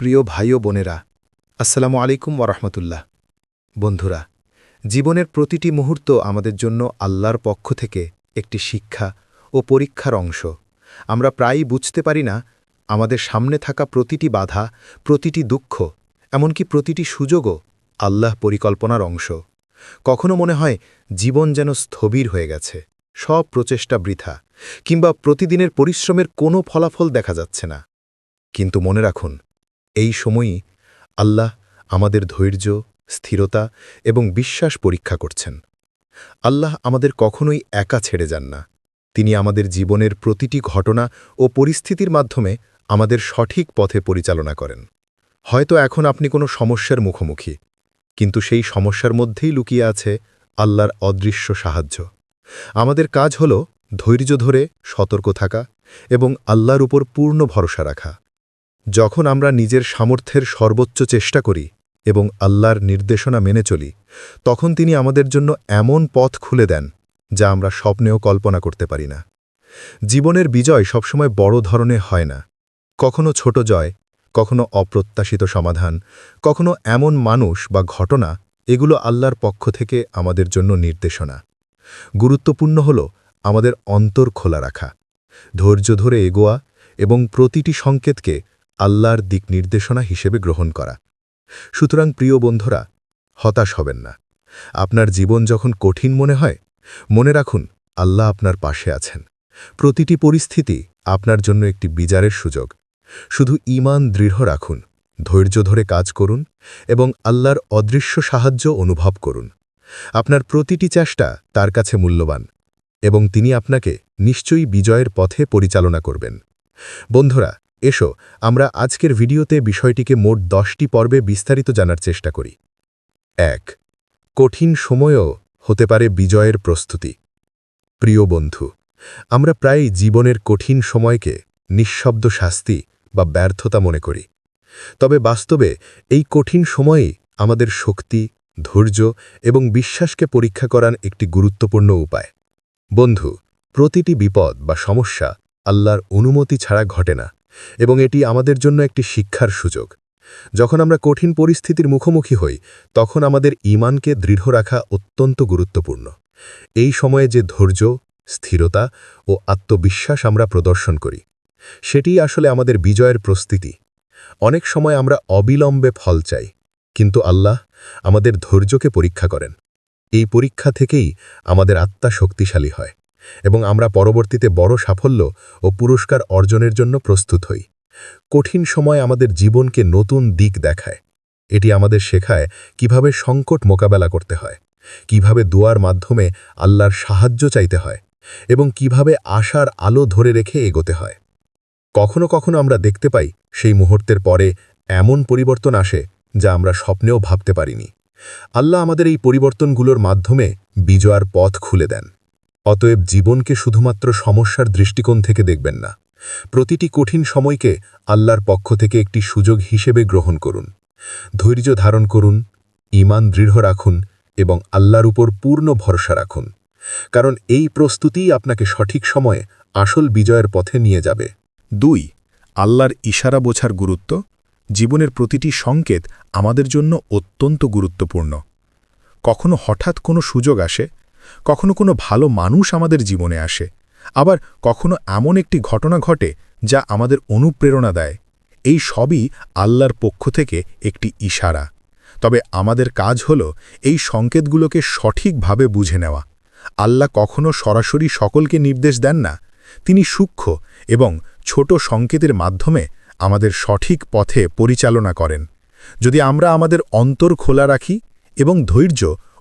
প্রিয় ভাই ও বোনেরা, আসসালামু আলাইকুম ওরহমতুল্লাহ বন্ধুরা, জীবনের প্রতিটি মুহূর্ত আমাদের জন্য আল্লাহর পক্ষ থেকে একটি শিক্ষা ও পরীক্ষার অংশ। আমরা প্রায়ই বুঝতে পারি না, আমাদের সামনে থাকা প্রতিটি বাধা, প্রতিটি দুঃখ, এমনকি প্রতিটি সুযোগও আল্লাহ পরিকল্পনার অংশ। কখনো মনে হয় জীবন যেন স্থবির হয়ে গেছে, সব প্রচেষ্টা বৃথা, কিংবা প্রতিদিনের পরিশ্রমের কোনো ফলাফল দেখা যাচ্ছে না। কিন্তু মনে রাখুন এই সময়ই আল্লাহ আমাদের ধৈর্য, স্থিরতা এবং বিশ্বাস পরীক্ষা করছেন। আল্লাহ আমাদের কখনোই একা ছেড়ে যান না। তিনি আমাদের জীবনের প্রতিটি ঘটনা ও পরিস্থিতির মাধ্যমে আমাদের সঠিক পথে পরিচালনা করেন। হয়তো এখন আপনি কোনো সমস্যার মুখোমুখি, কিন্তু সেই সমস্যার মধ্যেই লুকিয়ে আছে আল্লাহর অদৃশ্য সাহায্য। আমাদের কাজ হল ধৈর্য ধরে সতর্ক থাকা এবং আল্লাহর উপর পূর্ণ ভরসা রাখা। যখন আমরা নিজের সামর্থ্যের সর্বোচ্চ চেষ্টা করি এবং আল্লাহর নির্দেশনা মেনে চলি, তখন তিনি আমাদের জন্য এমন পথ খুলে দেন যা আমরা স্বপ্নেও কল্পনা করতে পারি না। জীবনের বিজয় সবসময় বড় ধরনের হয় না। কখনো ছোট জয়, কখনো অপ্রত্যাশিত সমাধান, কখনো এমন মানুষ বা ঘটনা, এগুলো আল্লাহর পক্ষ থেকে আমাদের জন্য নির্দেশনা। গুরুত্বপূর্ণ হল আমাদের অন্তর খোলা রাখা। ধৈর্য ধরে এগোয়া এবং প্রতিটি সংকেতকে আল্লাহর দিক নির্দেশনা হিসেবে গ্রহণ করা। সুতরাং প্রিয় বন্ধুরা, হতাশ হবেন না। আপনার জীবন যখন কঠিন মনে হয়, মনে রাখুন, আল্লাহ আপনার পাশে আছেন। প্রতিটি পরিস্থিতি আপনার জন্য একটি বিচারের সুযোগ। শুধু ঈমান দৃঢ় রাখুন, ধৈর্য ধরে কাজ করুন এবং আল্লাহর অদৃশ্য সাহায্য অনুভব করুন। আপনার প্রতিটি চেষ্টা তার কাছে মূল্যবান এবং তিনি আপনাকে নিশ্চয়ই বিজয়ের পথে পরিচালনা করবেন। বন্ধুরা এসো, আমরা আজকের ভিডিওতে বিষয়টিকে মোট দশটি পর্বে বিস্তারিত জানার চেষ্টা করি। এক, কঠিন সময়ও হতে পারে বিজয়ের প্রস্তুতি। প্রিয় বন্ধু, আমরা প্রায়ই জীবনের কঠিন সময়কে নিঃশব্দ শাস্তি বা ব্যর্থতা মনে করি। তবে বাস্তবে এই কঠিন সময়েই আমাদের শক্তি, ধৈর্য এবং বিশ্বাসকে পরীক্ষা করার একটি গুরুত্বপূর্ণ উপায়। বন্ধু, প্রতিটি বিপদ বা সমস্যা আল্লাহর অনুমতি ছাড়া ঘটে না। এবং এটি আমাদের জন্য একটি শিক্ষার সুযোগ। যখন আমরা কঠিন পরিস্থিতির মুখোমুখি হই, তখন আমাদের ইমানকে দৃঢ় রাখা অত্যন্ত গুরুত্বপূর্ণ। এই সময়ে যে ধৈর্য, স্থিরতা ও আত্মবিশ্বাস আমরা প্রদর্শন করি, সেটি আসলে আমাদের বিজয়ের প্রস্তুতি। অনেক সময় আমরা অবিলম্বে ফল চাই, কিন্তু আল্লাহ আমাদের ধৈর্যকে পরীক্ষা করেন। এই পরীক্ষা থেকেই আমাদের আত্মা শক্তিশালী হয়। এবং আমরা পরবর্তীতে বড় সাফল্য ও পুরস্কার অর্জনের জন্য প্রস্তুত হই। কঠিন সময় আমাদের জীবনকে নতুন দিক দেখায়। এটি আমাদের শেখায় কীভাবে সংকট মোকাবেলা করতে হয়, কীভাবে দুয়ার মাধ্যমে আল্লাহর সাহায্য চাইতে হয় এবং কীভাবে আশার আলো ধরে রেখে এগোতে হয়। কখনো কখনো আমরা দেখতে পাই সেই মুহূর্তের পরে এমন পরিবর্তন আসে যা আমরা স্বপ্নেও ভাবতে পারিনি। আল্লাহ আমাদের এই পরিবর্তনগুলোর মাধ্যমে বিজয়ার পথ খুলে দেন। অতএব জীবনকে শুধুমাত্র সমস্যার দৃষ্টিকোণ থেকে দেখবেন না। প্রতিটি কঠিন সময়কে আল্লাহর পক্ষ থেকে একটি সুযোগ হিসেবে গ্রহণ করুন। ধৈর্য ধারণ করুন ইমান দৃঢ় রাখুন এবং আল্লাহর উপর পূর্ণ ভরসা রাখুন। কারণ এই প্রস্তুতিই আপনাকে সঠিক সময়ে আসল বিজয়ের পথে নিয়ে যাবে। দুই, আল্লাহর ইশারা বোঝার গুরুত্ব। জীবনের প্রতিটি সংকেত আমাদের জন্য অত্যন্ত গুরুত্বপূর্ণ। কখনো হঠাৎ কোনো সুযোগ আসে কখনো কোনো ভালো মানুষ আমাদের জীবনে আসে, আবার কখনো এমন একটি ঘটনা ঘটে যা আমাদের অনুপ্রেরণা দেয়। এই সবই আল্লাহর পক্ষ থেকে একটি ইশারা। তবে আমাদের কাজ হল এই সংকেতগুলোকে সঠিকভাবে বুঝে নেওয়া। আল্লাহ কখনো সরাসরি সকলকে নির্দেশ দেন না, তিনি সূক্ষ্ম এবং ছোট সংকেতের মাধ্যমে আমাদের সঠিক পথে পরিচালনা করেন। যদি আমরা আমাদের অন্তর খোলা রাখি এবং ধৈর্য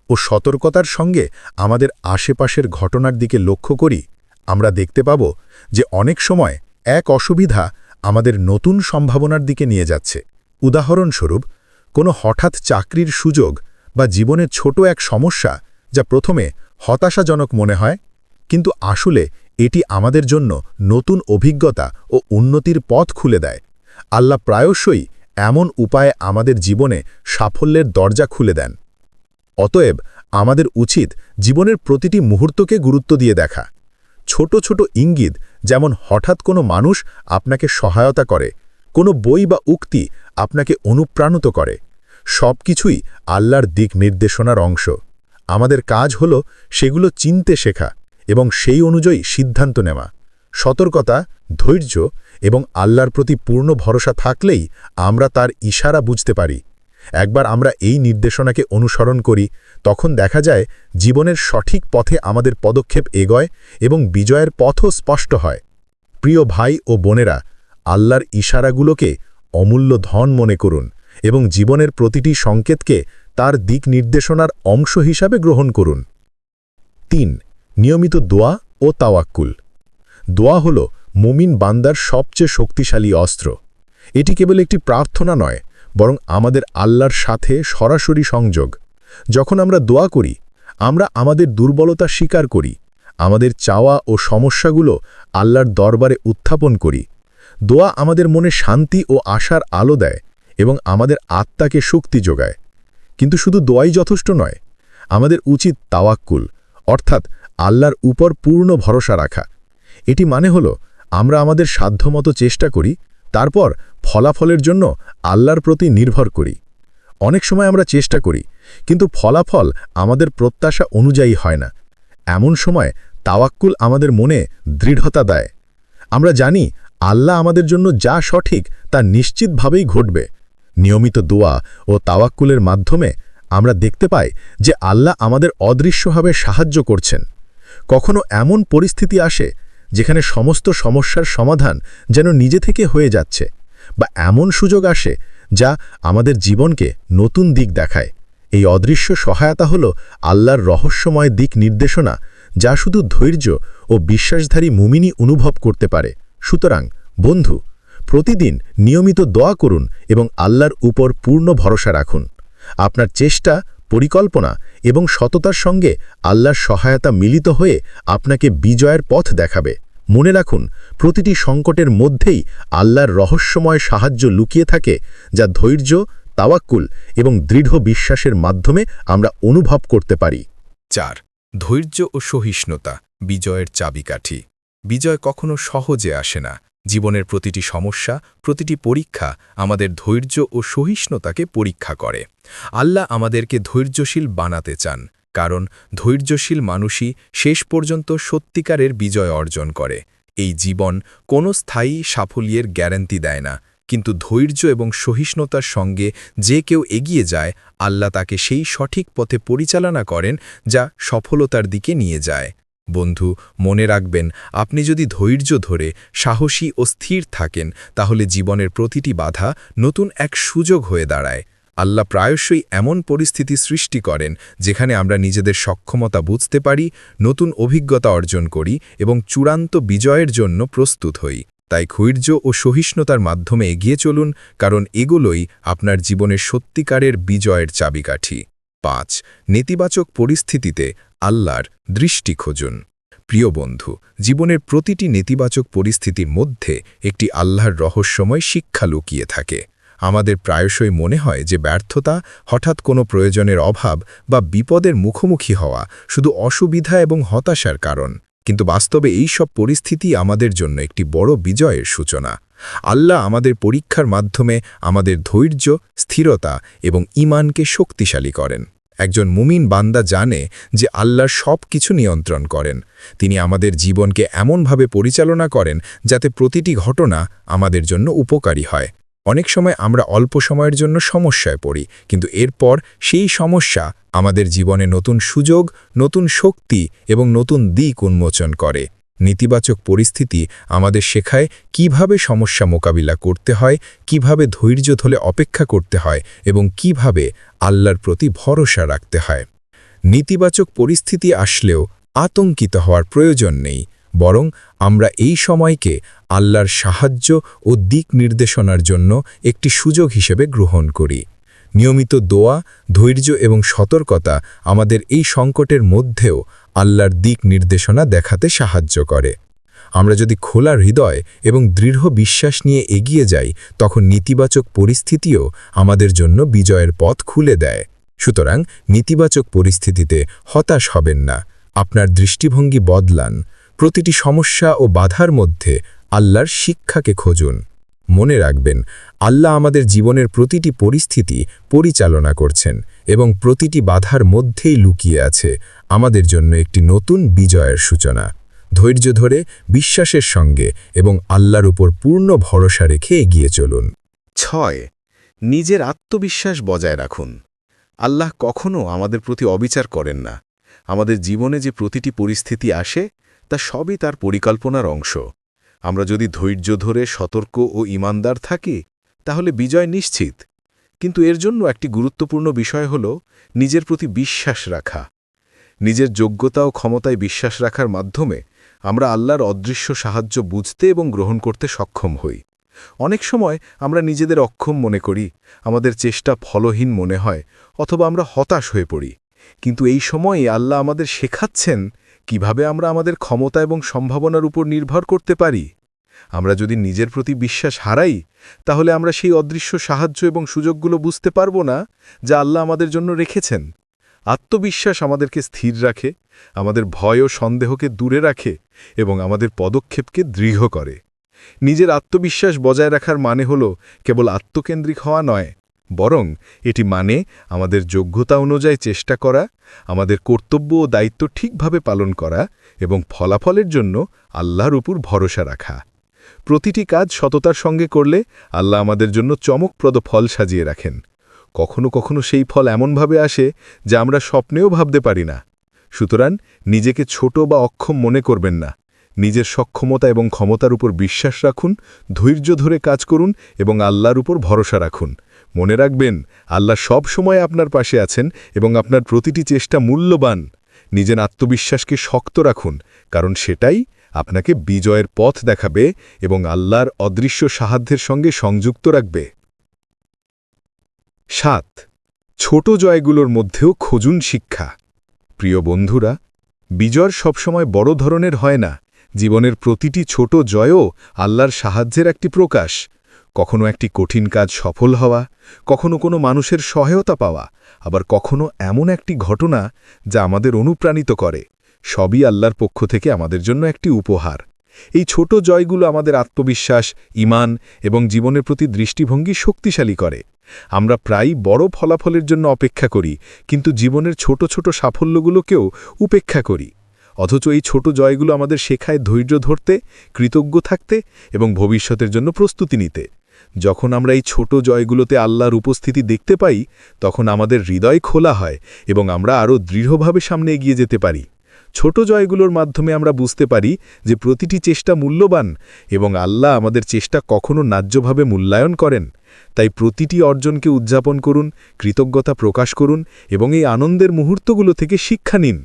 ও সতর্কতার সঙ্গে আমাদের আশেপাশের ঘটনার দিকে লক্ষ্য করি, আমরা দেখতে পাব যে অনেক সময় এক অসুবিধা আমাদের নতুন সম্ভাবনার দিকে নিয়ে যাচ্ছে। উদাহরণস্বরূপ, কোনো হঠাৎ চাকরির সুযোগ বা জীবনের ছোট এক সমস্যা যা প্রথমে হতাশাজনক মনে হয়, কিন্তু আসলে এটি আমাদের জন্য নতুন অভিজ্ঞতা ও উন্নতির পথ খুলে দেয়। আল্লাহ প্রায়শই এমন উপায়ে আমাদের জীবনে সাফল্যের দরজা খুলে দেন। অতএব আমাদের উচিত জীবনের প্রতিটি মুহূর্তকে গুরুত্ব দিয়ে দেখা। ছোট ছোট ইঙ্গিত যেমন হঠাৎ কোনো মানুষ আপনাকে সহায়তা করে, কোনো বই বা উক্তি আপনাকে অনুপ্রাণিত করে। সব কিছুই আল্লাহর দিক নির্দেশনার অংশ। আমাদের কাজ হল সেগুলো চিনতে শেখা এবং সেই অনুযায়ী সিদ্ধান্ত নেওয়া। সতর্কতা, ধৈর্য এবং আল্লাহর প্রতি পূর্ণ ভরসা থাকলেই আমরা তার ইশারা বুঝতে পারি। একবার আমরা এই নির্দেশনাকে অনুসরণ করি, তখন দেখা যায় জীবনের সঠিক পথে আমাদের পদক্ষেপ এগোয় এবং বিজয়ের পথও স্পষ্ট হয়। প্রিয় ভাই ও বোনেরা, আল্লাহর ইশারাগুলোকে অমূল্য ধন মনে করুন এবং জীবনের প্রতিটি সংকেতকে তার দিক নির্দেশনার অংশ হিসাবে গ্রহণ করুন। তিন, নিয়মিত দোয়া ও তাওয়াক্কুল। দোয়া হল মুমিন বান্দার সবচেয়ে শক্তিশালী অস্ত্র। এটি কেবল একটি প্রার্থনা নয় বরং আমাদের আল্লাহর সাথে সরাসরি সংযোগ। যখন আমরা দোয়া করি, আমরা আমাদের দুর্বলতা স্বীকার করি, আমাদের চাওয়া ও সমস্যাগুলো আল্লাহর দরবারে উত্থাপন করি। দোয়া আমাদের মনে শান্তি ও আশার আলো দেয় এবং আমাদের আত্মাকে শক্তি যোগায়। কিন্তু শুধু দোয়াই যথেষ্ট নয়, আমাদের উচিত তাওয়াক্কুল, অর্থাৎ আল্লাহর উপর পূর্ণ ভরসা রাখা। এটি মানে হল, আমরা আমাদের সাধ্যমতো চেষ্টা করি, তারপর ফলাফলের জন্য আল্লাহর প্রতি নির্ভর করি। অনেক সময় আমরা চেষ্টা করি, কিন্তু ফলাফল আমাদের প্রত্যাশা অনুযায়ী হয় না। এমন সময় তাওয়াক্কুল আমাদের মনে দৃঢ়তা দেয়। আমরা জানি আল্লাহ আমাদের জন্য যা সঠিক তা নিশ্চিতভাবেই ঘটবে। নিয়মিত দোয়া ও তাওয়াক্কুলের মাধ্যমে আমরা দেখতে পাই যে আল্লাহ আমাদের অদৃশ্যভাবে সাহায্য করছেন। কখনো এমন পরিস্থিতি আসে যেখানে সমস্ত সমস্যার সমাধান যেন নিজে থেকে হয়ে যাচ্ছে। বা এমন সুযোগ আসে যা আমাদের জীবনকে নতুন দিক দেখায়। এই অদৃশ্য সহায়তা হল আল্লাহর রহস্যময় দিক নির্দেশনা যা শুধু ধৈর্য ও বিশ্বাসধারী মুমিনি অনুভব করতে পারে। সুতরাং, বন্ধু, প্রতিদিন নিয়মিত দোয়া করুন এবং আল্লাহর উপর পূর্ণ ভরসা রাখুন। আপনার চেষ্টা, পরিকল্পনা এবং সততার সঙ্গে আল্লাহর সহায়তা মিলিত হয়ে আপনাকে বিজয়ের পথ দেখাবে। মনে রাখুন, প্রতিটি সংকটের মধ্যেই আল্লাহর রহস্যময় সাহায্য লুকিয়ে থাকে, যা ধৈর্য, তাওয়াক্কুল এবং দৃঢ় বিশ্বাসের মাধ্যমে আমরা অনুভব করতে পারি। চার, ধৈর্য ও সহিষ্ণুতা, বিজয়ের চাবিকাঠি। বিজয় কখনো সহজে আসে না। জীবনের প্রতিটি সমস্যা, প্রতিটি পরীক্ষা আমাদের ধৈর্য ও সহিষ্ণুতাকে পরীক্ষা করে। আল্লাহ আমাদেরকে ধৈর্যশীল বানাতে চান। কারণ ধৈর্যশীল মানুষই শেষ পর্যন্ত সত্যিকারের বিজয় অর্জন করে। এই জীবন কোনো স্থায়ী সাফল্যের গ্যারান্টি দেয় না, কিন্তু ধৈর্য এবং সহিষ্ণুতার সঙ্গে যে কেউ এগিয়ে যায়, আল্লাহ তাকে সেই সঠিক পথে পরিচালনা করেন যা সফলতার দিকে নিয়ে যায়। বন্ধু, মনে রাখবেন, আপনি যদি ধৈর্য ধরে, সাহসী ও স্থির থাকেন, তাহলে জীবনের প্রতিটি বাধা নতুন এক সুযোগ হয়ে দাঁড়ায়। আল্লাহ প্রায়শই এমন পরিস্থিতি সৃষ্টি করেন যেখানে আমরা নিজেদের সক্ষমতা বুঝতে পারি, নতুন অভিজ্ঞতা অর্জন করি এবং চূড়ান্ত বিজয়ের জন্য প্রস্তুত হই। তাই ধৈর্য ও সহিষ্ণুতার মাধ্যমে এগিয়ে চলুন, কারণ এগুলোই আপনার জীবনের সত্যিকারের বিজয়ের চাবিকাঠি। পাঁচ, নেতিবাচক পরিস্থিতিতে আল্লাহর দৃষ্টি খুঁজুন। প্রিয় বন্ধু, জীবনের প্রতিটি নেতিবাচক পরিস্থিতির মধ্যে একটি আল্লাহর রহস্যময় শিক্ষা লুকিয়ে থাকে। আমাদের প্রায়শই মনে হয় যে ব্যর্থতা হঠাৎ কোনো প্রয়োজনের অভাব বা বিপদের মুখোমুখি হওয়া শুধু অসুবিধা এবং হতাশার কারণ। কিন্তু বাস্তবে এই সব পরিস্থিতি আমাদের জন্য একটি বড় বিজয়ের সূচনা। আল্লাহ আমাদের পরীক্ষার মাধ্যমে আমাদের ধৈর্য, স্থিরতা এবং ইমানকে শক্তিশালী করেন। একজন মুমিন বান্দা জানে যে আল্লাহ সব কিছু নিয়ন্ত্রণ করেন। তিনি আমাদের জীবনকে এমনভাবে পরিচালনা করেন যাতে প্রতিটি ঘটনা আমাদের জন্য উপকারী হয়। অনেক সময় আমরা অল্প সময়ের জন্য সমস্যায় পড়ি, কিন্তু এরপর সেই সমস্যা আমাদের জীবনে নতুন সুযোগ, নতুন শক্তি এবং নতুন দিক উন্মোচন করে। নেতিবাচক পরিস্থিতি আমাদের শেখায় কীভাবে সমস্যা মোকাবিলা করতে হয়, কীভাবে ধৈর্য ধরে অপেক্ষা করতে হয় এবং কীভাবে আল্লাহর প্রতি ভরসা রাখতে হয়। নেতিবাচক পরিস্থিতি আসলেও আতঙ্কিত হওয়ার প্রয়োজন নেই, বরং আমরা এই সময়কে আল্লাহর সাহায্য ও দিক নির্দেশনার জন্য একটি সুযোগ হিসেবে গ্রহণ করি। নিয়মিত দোয়া, ধৈর্য এবং সতর্কতা আমাদের এই সংকটের মধ্যেও আল্লাহর দিক নির্দেশনা দেখাতে সাহায্য করে। আমরা যদি খোলা হৃদয় এবং দৃঢ় বিশ্বাস নিয়ে এগিয়ে যাই, তখন নেতিবাচক পরিস্থিতিও আমাদের জন্য বিজয়ের পথ খুলে দেয়। সুতরাং নেতিবাচক পরিস্থিতিতে হতাশ হবেন না। আপনার দৃষ্টিভঙ্গি বদলান। প্রতিটি সমস্যা ও বাধার মধ্যে আল্লাহর শিক্ষাকে খোঁজুন। মনে রাখবেন, আল্লাহ আমাদের জীবনের প্রতিটি পরিস্থিতি পরিচালনা করছেন এবং প্রতিটি বাধার মধ্যেই লুকিয়ে আছে আমাদের জন্য একটি নতুন বিজয়ের সূচনা। ধৈর্য ধরে বিশ্বাসের সঙ্গে এবং আল্লাহর উপর পূর্ণ ভরসা রেখে এগিয়ে চলুন। ছয়, নিজের আত্মবিশ্বাস বজায় রাখুন। আল্লাহ কখনও আমাদের প্রতি অবিচার করেন না। আমাদের জীবনে যে প্রতিটি পরিস্থিতি আসে তা সবই তার পরিকল্পনার অংশ। আমরা যদি ধৈর্য ধরে সতর্ক ও ইমানদার থাকি, তাহলে বিজয় নিশ্চিত। কিন্তু এর জন্য একটি গুরুত্বপূর্ণ বিষয় হল নিজের প্রতি বিশ্বাস রাখা। নিজের যোগ্যতা ও ক্ষমতায় বিশ্বাস রাখার মাধ্যমে আমরা আল্লাহর অদৃশ্য সাহায্য বুঝতে এবং গ্রহণ করতে সক্ষম হই। অনেক সময় আমরা নিজেদের অক্ষম মনে করি, আমাদের চেষ্টা ফলহীন মনে হয়, অথবা আমরা হতাশ হয়ে পড়ি। কিন্তু এই সময়ে আল্লাহ আমাদের শেখাচ্ছেন কীভাবে আমরা আমাদের ক্ষমতা এবং সম্ভাবনার উপর নির্ভর করতে পারি? আমরা যদি নিজের প্রতি বিশ্বাস হারাই, তাহলে আমরা সেই অদৃশ্য সাহায্য এবং সুযোগগুলো বুঝতে পারব না যা আল্লাহ আমাদের জন্য রেখেছেন। আত্মবিশ্বাস আমাদেরকে স্থির রাখে, আমাদের ভয় ও সন্দেহকে দূরে রাখে এবং আমাদের পদক্ষেপকে দৃঢ় করে। নিজের আত্মবিশ্বাস বজায় রাখার মানে হল কেবল আত্মকেন্দ্রিক হওয়া নয় বরং এটি মানে আমাদের যোগ্যতা অনুযায়ী চেষ্টা করা, আমাদের কর্তব্য ও দায়িত্ব ঠিকভাবে পালন করা এবং ফলাফলের জন্য আল্লাহর উপর ভরসা রাখা। প্রতিটি কাজ সততার সঙ্গে করলে আল্লাহ আমাদের জন্য চমকপ্রদ ফল সাজিয়ে রাখেন। কখনো কখনো সেই ফল এমনভাবে আসে যা আমরা স্বপ্নেও ভাবতে পারি না। সুতরাং নিজেকে ছোট বা অক্ষম মনে করবেন না। নিজের সক্ষমতা এবং ক্ষমতার উপর বিশ্বাস রাখুন, ধৈর্য ধরে কাজ করুন এবং আল্লাহর উপর ভরসা রাখুন। মনে রাখবেন, আল্লাহ সব সময় আপনার পাশে আছেন এবং আপনার প্রতিটি চেষ্টা মূল্যবান। নিজের আত্মবিশ্বাসকে শক্ত রাখুন, কারণ সেটাই আপনাকে বিজয়ের পথ দেখাবে এবং আল্লাহর অদৃশ্য সাহায্যের সঙ্গে সংযুক্ত রাখবে। সাত, ছোট জয়গুলোর মধ্যেও খোঁজুন শিক্ষা। প্রিয় বন্ধুরা, বিজয় সবসময় বড় ধরনের হয় না। জীবনের প্রতিটি ছোট জয়ও আল্লাহর সাহায্যের একটি প্রকাশ। কখনো একটি কঠিন কাজ সফল হওয়া, কখনো কোনো মানুষের সহায়তা পাওয়া, আবার কখনো এমন একটি ঘটনা যা আমাদের অনুপ্রাণিত করে। সবই আল্লাহর পক্ষ থেকে আমাদের জন্য একটি উপহার। এই ছোট জয়গুলো আমাদের আত্মবিশ্বাস ইমান এবং জীবনের প্রতি দৃষ্টিভঙ্গি শক্তিশালী করে। আমরা প্রায় বড় ফলাফলের জন্য অপেক্ষা করি, কিন্তু জীবনের ছোট ছোট সাফল্যগুলোকেও উপেক্ষা করি। অথচ এই ছোট জয়গুলো আমাদের শেখায় ধৈর্য ধরতে, কৃতজ্ঞ থাকতে এবং ভবিষ্যতের জন্য প্রস্তুতি নিতে। যখন আমরা এই ছোট জয়গুলোতে আল্লাহর উপস্থিতি দেখতে পাই, তখন আমাদের হৃদয় খোলা হয় এবং আমরা আরও দৃঢ়ভাবে সামনে এগিয়ে যেতে পারি। ছোট জয়গুলোর মাধ্যমে আমরা বুঝতে পারি যে প্রতিটি চেষ্টা মূল্যবান এবং আল্লাহ আমাদের চেষ্টা কখনো ন্যায্যভাবে মূল্যায়ন করেন। তাই প্রতিটি অর্জনকে উদযাপন করুন, কৃতজ্ঞতা প্রকাশ করুন এবং এই আনন্দের মুহূর্তগুলো থেকে শিক্ষা নিন।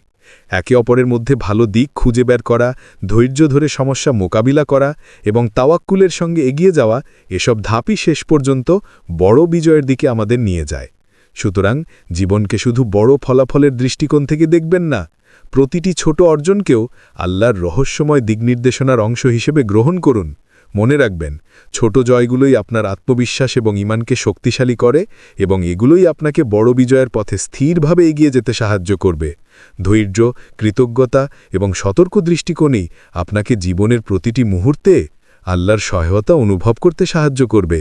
একে অপরের মধ্যে ভালো দিক খুঁজে বের করা, ধৈর্য ধরে সমস্যা মোকাবিলা করা এবং তাওয়াক্কুলের সঙ্গে এগিয়ে যাওয়া এসব ধাপই শেষ পর্যন্ত বড় বিজয়ের দিকে আমাদের নিয়ে যায়। সুতরাং জীবনকে শুধু বড় ফলাফলের দৃষ্টিকোণ থেকে দেখবেন না, প্রতিটি ছোট অর্জনকেও আল্লাহর রহস্যময় দিকনির্দেশনার অংশ হিসেবে গ্রহণ করুন। মনে রাখবেন, ছোট জয়গুলোই আপনার আত্মবিশ্বাস এবং ইমানকে শক্তিশালী করে এবং এগুলোই আপনাকে বড় বিজয়ের পথে স্থিরভাবে এগিয়ে যেতে সাহায্য করবে। ধৈর্য, কৃতজ্ঞতা এবং সতর্ক দৃষ্টিকোণেই আপনাকে জীবনের প্রতিটি মুহূর্তে আল্লাহর সহায়তা অনুভব করতে সাহায্য করবে।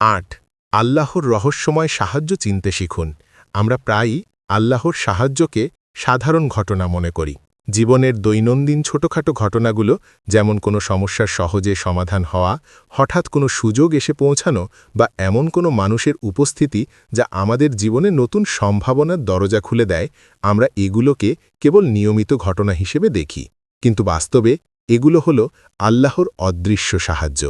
আট, আল্লাহর রহস্যময় সাহায্য চিনতে শিখুন। আমরা প্রায়ই আল্লাহর সাহায্যকে সাধারণ ঘটনা মনে করি। জীবনের দৈনন্দিন ছোটখাটো ঘটনাগুলো, যেমন কোনো সমস্যার সহজে সমাধান হওয়া, হঠাৎ কোনো সুযোগ এসে পৌঁছানো বা এমন কোনো মানুষের উপস্থিতি যা আমাদের জীবনে নতুন সম্ভাবনার দরজা খুলে দেয়, আমরা এগুলোকে কেবল নিয়মিত ঘটনা হিসেবে দেখি। কিন্তু বাস্তবে এগুলো হল আল্লাহর অদৃশ্য সাহায্য।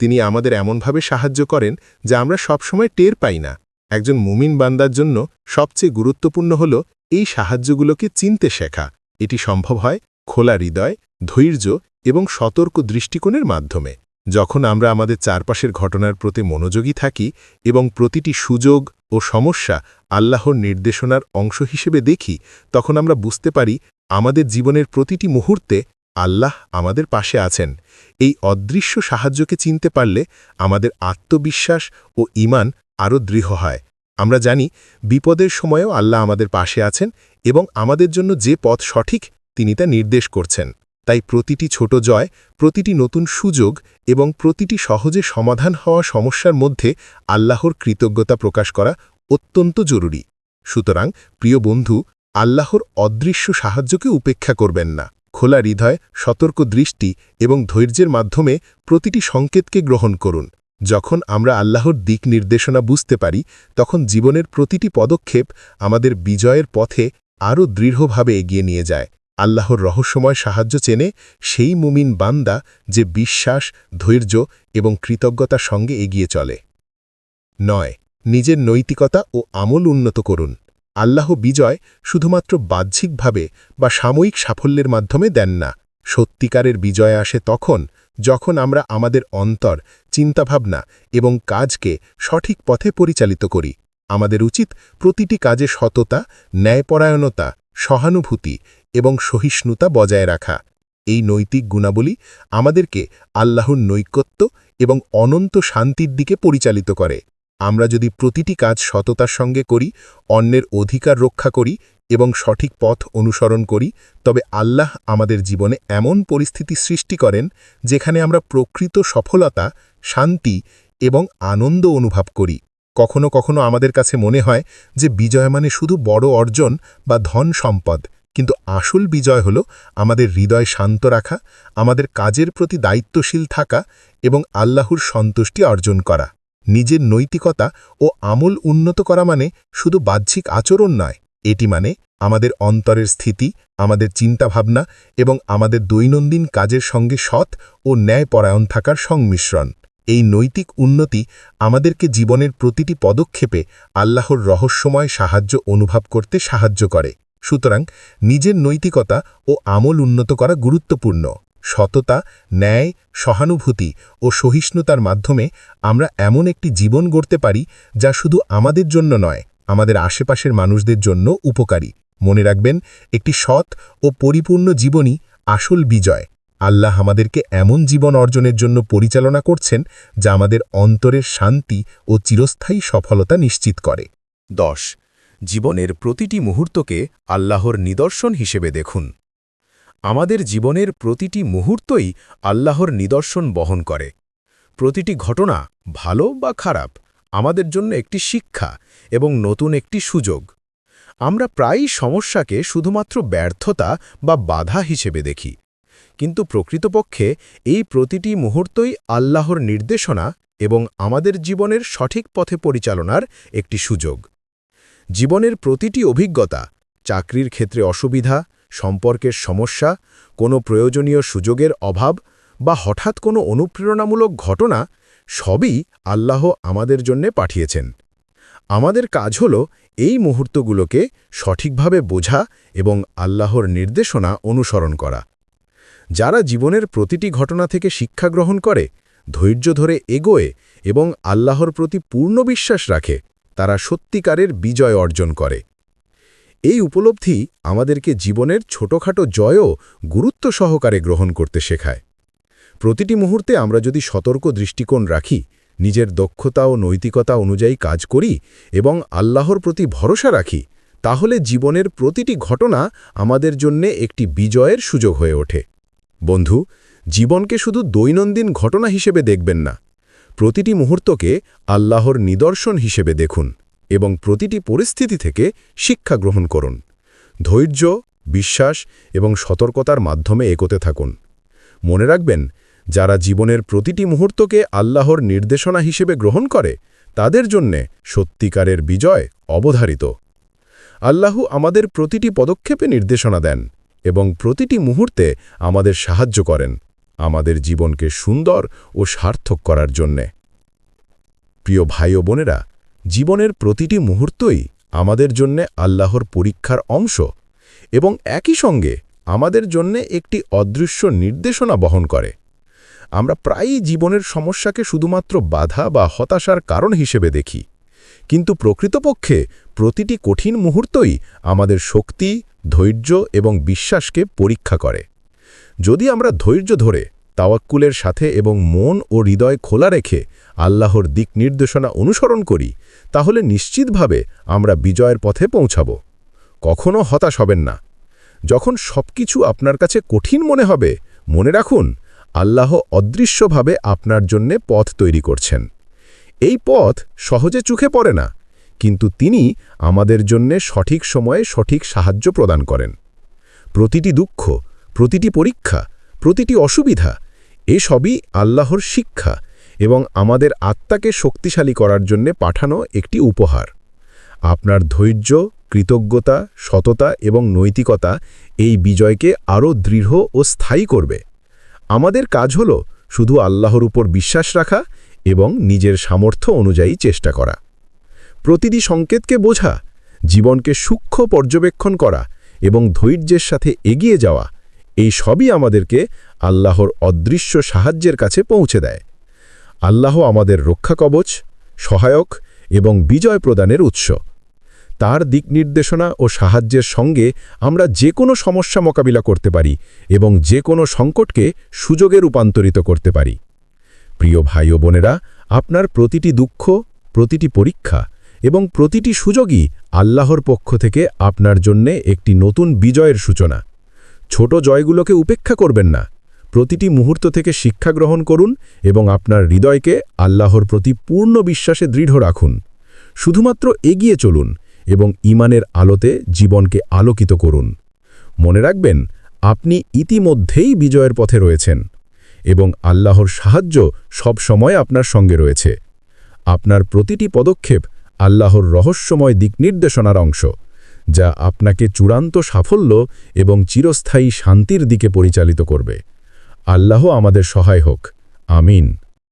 তিনি আমাদের এমনভাবে সাহায্য করেন যা আমরা সবসময় টের পাই না। একজন মুমিন বান্দার জন্য সবচেয়ে গুরুত্বপূর্ণ হল এই সাহায্যগুলোকে চিনতে শেখা। এটি সম্ভব হয় খোলা হৃদয়, ধৈর্য এবং সতর্ক দৃষ্টিকোণের মাধ্যমে। যখন আমরা আমাদের চারপাশের ঘটনার প্রতি মনোযোগী থাকি এবং প্রতিটি সুযোগ ও সমস্যা আল্লাহর নির্দেশনার অংশ হিসেবে দেখি, তখন আমরা বুঝতে পারি আমাদের জীবনের প্রতিটি মুহূর্তে আল্লাহ আমাদের পাশে আছেন। এই অদৃশ্য সাহায্যকে চিনতে পারলে আমাদের আত্মবিশ্বাস ও ইমান আরও দৃঢ় হয়। আমরা জানি বিপদের সময়েও আল্লাহ আমাদের পাশে আছেন এবং আমাদের জন্য যে পথ সঠিক, তিনি তা নির্দেশ করছেন। তাই প্রতিটি ছোট জয়, প্রতিটি নতুন সুযোগ এবং প্রতিটি সহজে সমাধান হওয়া সমস্যার মধ্যে আল্লাহর কৃতজ্ঞতা প্রকাশ করা অত্যন্ত জরুরি। সুতরাং, প্রিয় বন্ধু, আল্লাহর অদৃশ্য সাহায্যকে উপেক্ষা করবেন না। খোলা হৃদয়, সতর্ক দৃষ্টি এবং ধৈর্যের মাধ্যমে প্রতিটি সংকেতকে গ্রহণ করুন। যখন আমরা আল্লাহর দিক নির্দেশনা বুঝতে পারি, তখন জীবনের প্রতিটি পদক্ষেপ আমাদের বিজয়ের পথে আরও দৃঢ়ভাবে এগিয়ে নিয়ে যায়। আল্লাহর রহস্যময় সাহায্য চেনে সেই মুমিন বান্দা যে বিশ্বাস, ধৈর্য এবং কৃতজ্ঞতার সঙ্গে এগিয়ে চলে। নয়, নিজের নৈতিকতা ও আমল উন্নত করুন। আল্লাহ বিজয় শুধুমাত্র বাহ্যিকভাবে বা সাময়িক সাফল্যের মাধ্যমে দেন না। সত্যিকারের বিজয় আসে তখন যখন আমরা আমাদের অন্তর, চিন্তাভাবনা এবং কাজকে সঠিক পথে পরিচালিত করি, আমাদের উচিত প্রতিটি কাজে সততা, ন্যায়পরায়ণতা, সহানুভূতি এবং সহিষ্ণুতা বজায় রাখা। এই নৈতিক গুণাবলী আমাদেরকে আল্লাহর নৈকট্য এবং অনন্ত শান্তির দিকে পরিচালিত করে। আমরা যদি প্রতিটি কাজ সততার সঙ্গে করি, অন্যের অধিকার রক্ষা করি এবং সঠিক পথ অনুসরণ করি, তবে আল্লাহ আমাদের জীবনে এমন পরিস্থিতি সৃষ্টি করেন, যেখানে আমরা প্রকৃত সফলতা, শান্তি এবং আনন্দ অনুভব করি। কখনো কখনো আমাদের কাছে মনে হয় যে বিজয় মানে শুধু বড় অর্জন বা ধন সম্পদ, কিন্তু আসল বিজয় হল আমাদের হৃদয় শান্ত রাখা, আমাদের কাজের প্রতি দায়িত্বশীল থাকা এবং আল্লাহর সন্তুষ্টি অর্জন করা। নিজের নৈতিকতা ও আমল উন্নত করা মানে শুধু বাহ্যিক আচরণ নয় এটি মানে আমাদের অন্তরের স্থিতি, আমাদের চিন্তাভাবনা এবং আমাদের দৈনন্দিন কাজের সঙ্গে সৎ ও ন্যায়পরায়ণ থাকার সংমিশ্রণ। এই নৈতিক উন্নতি আমাদেরকে জীবনের প্রতিটি পদক্ষেপে আল্লাহর রহস্যময় সাহায্য অনুভব করতে সাহায্য করে। সুতরাং নিজের নৈতিকতা ও আমল উন্নত করা গুরুত্বপূর্ণ। সততা, ন্যায়, সহানুভূতি ও সহিষ্ণুতার মাধ্যমে আমরা এমন একটি জীবন গড়তে পারি যা শুধু আমাদের জন্য নয় আমাদের আশেপাশের মানুষদের জন্য উপকারী। মনে রাখবেন, একটি সৎ ও পরিপূর্ণ জীবনই আসল বিজয়। আল্লাহ আমাদেরকে এমন জীবন অর্জনের জন্য পরিচালনা করছেন, যা আমাদের অন্তরের শান্তি ও চিরস্থায়ী সফলতা নিশ্চিত করে। দশ। জীবনের প্রতিটি মুহূর্তকে আল্লাহর নিদর্শন হিসেবে দেখুন। আমাদের জীবনের প্রতিটি মুহূর্তই আল্লাহর নিদর্শন বহন করে। প্রতিটি ঘটনা ভালো বা খারাপ আমাদের জন্য একটি শিক্ষা এবং নতুন একটি সুযোগ। আমরা প্রায়ই সমস্যাকে শুধুমাত্র ব্যর্থতা বা বাধা হিসেবে দেখি। কিন্তু প্রকৃতপক্ষে এই প্রতিটি মুহূর্তই আল্লাহর নির্দেশনা এবং আমাদের জীবনের সঠিক পথে পরিচালনার একটি সুযোগ। জীবনের প্রতিটি অভিজ্ঞতা, চাকরির ক্ষেত্রে অসুবিধা, সম্পর্কের সমস্যা, কোনো প্রয়োজনীয় সুযোগের অভাব বা হঠাৎ কোনো অনুপ্রেরণামূলক ঘটনা সবই আল্লাহ আমাদের জন্য পাঠিয়েছেন। আমাদের কাজ হল এই মুহূর্তগুলোকে সঠিকভাবে বোঝা এবং আল্লাহর নির্দেশনা অনুসরণ করা। যারা জীবনের প্রতিটি ঘটনা থেকে শিক্ষা গ্রহণ করে, ধৈর্য ধরে এগোয় এবং আল্লাহর প্রতি পূর্ণ বিশ্বাস রাখে, তারা সত্যিকারের বিজয় অর্জন করে। এই উপলব্ধি আমাদেরকে জীবনের ছোটখাটো জয়ও গুরুত্ব সহকারে গ্রহণ করতে শেখায়। প্রতিটি মুহূর্তে আমরা যদি সতর্ক দৃষ্টিকোণ রাখি, নিজের দক্ষতা ও নৈতিকতা অনুযায়ী কাজ করি এবং আল্লাহর প্রতি ভরসা রাখি, তাহলে জীবনের প্রতিটি ঘটনা আমাদের জন্যে একটি বিজয়ের সুযোগ হয়ে ওঠে। বন্ধু, জীবনকে শুধু দৈনন্দিন ঘটনা হিসেবে দেখবেন না। প্রতিটি মুহূর্তকে আল্লাহর নিদর্শন হিসেবে দেখুন এবং প্রতিটি পরিস্থিতি থেকে শিক্ষা গ্রহণ করুন। ধৈর্য, বিশ্বাস এবং সতর্কতার মাধ্যমে এগোতে থাকুন। মনে রাখবেন যারা জীবনের প্রতিটি মুহূর্তকে আল্লাহর নির্দেশনা হিসেবে গ্রহণ করে, তাদের জন্যে সত্যিকারের বিজয় অবধারিত। আল্লাহু আমাদের প্রতিটি পদক্ষেপে নির্দেশনা দেন এবং প্রতিটি মুহূর্তে আমাদের সাহায্য করেন আমাদের জীবনকে সুন্দর ও সার্থক করার জন্যে। প্রিয় ভাই ও বোনেরা, জীবনের প্রতিটি মুহূর্তই আমাদের জন্যে আল্লাহর পরীক্ষার অংশ এবং একই সঙ্গে আমাদের জন্যে একটি অদৃশ্য নির্দেশনা বহন করে। আমরা প্রায়ই জীবনের সমস্যাকে শুধুমাত্র বাধা বা হতাশার কারণ হিসেবে দেখি। কিন্তু প্রকৃতপক্ষে প্রতিটি কঠিন মুহূর্তই আমাদের শক্তি, ধৈর্য এবং বিশ্বাসকে পরীক্ষা করে। যদি আমরা ধৈর্য ধরে, তাওয়াক্কুলের সাথে এবং মন ও হৃদয় খোলা রেখে আল্লাহর দিক নির্দেশনা অনুসরণ করি, তাহলে নিশ্চিতভাবে আমরা বিজয়ের পথে পৌঁছাব। কখনও হতাশ হবেন না। যখন সবকিছু আপনার কাছে কঠিন মনে হবে, মনে রাখুন আল্লাহ অদৃশ্যভাবে আপনার জন্যে পথ তৈরি করছেন। এই পথ সহজে চোখে পড়ে না, কিন্তু তিনি আমাদের জন্যে সঠিক সময়ে সঠিক সাহায্য প্রদান করেন। প্রতিটি দুঃখ, প্রতিটি পরীক্ষা, প্রতিটি অসুবিধা, এসবই আল্লাহর শিক্ষা এবং আমাদের আত্মাকে শক্তিশালী করার জন্যে পাঠানো একটি উপহার। আপনার ধৈর্য, কৃতজ্ঞতা, সততা এবং নৈতিকতা এই বিজয়কে আরও দৃঢ় ও স্থায়ী করবে। আমাদের কাজ হল শুধু আল্লাহর উপর বিশ্বাস রাখা এবং নিজের সামর্থ্য অনুযায়ী চেষ্টা করা। প্রতিটি সংকেতকে বোঝা, জীবনকে সূক্ষ্ম পর্যবেক্ষণ করা এবং ধৈর্যের সাথে এগিয়ে যাওয়া, এই সবই আমাদেরকে আল্লাহর অদৃশ্য সাহায্যের কাছে পৌঁছে দেয়। আল্লাহ আমাদের রক্ষাকবচ সহায়ক এবং বিজয় প্রদানের উৎস। তার দিক নির্দেশনা ও সাহায্যের সঙ্গে আমরা যে কোনো সমস্যা মোকাবিলা করতে পারি এবং যে কোনো সংকটকে সুযোগে রূপান্তরিত করতে পারি। প্রিয় ভাই ও বোনেরা, আপনার প্রতিটি দুঃখ, প্রতিটি পরীক্ষা এবং প্রতিটি সুযোগই আল্লাহর পক্ষ থেকে আপনার জন্যে একটি নতুন বিজয়ের সূচনা। ছোট জয়গুলোকে উপেক্ষা করবেন না। প্রতিটি মুহূর্ত থেকে শিক্ষা গ্রহণ করুন এবং আপনার হৃদয়কে আল্লাহর প্রতি পূর্ণ বিশ্বাসে দৃঢ় রাখুন। শুধুমাত্র এগিয়ে চলুন এবং ইমানের আলোতে জীবনকে আলোকিত করুন। মনে রাখবেন, আপনি ইতিমধ্যেই বিজয়ের পথে রয়েছেন এবং আল্লাহর সাহায্য সব সময় আপনার সঙ্গে রয়েছে। আপনার প্রতিটি পদক্ষেপ আল্লাহর রহস্যময় দিক নির্দেশনার অংশ, যা আপনাকে চূড়ান্ত সাফল্য এবং চিরস্থায়ী শান্তির দিকে পরিচালিত করবে। আল্লাহ আমাদের সহায় হোক। আমিন।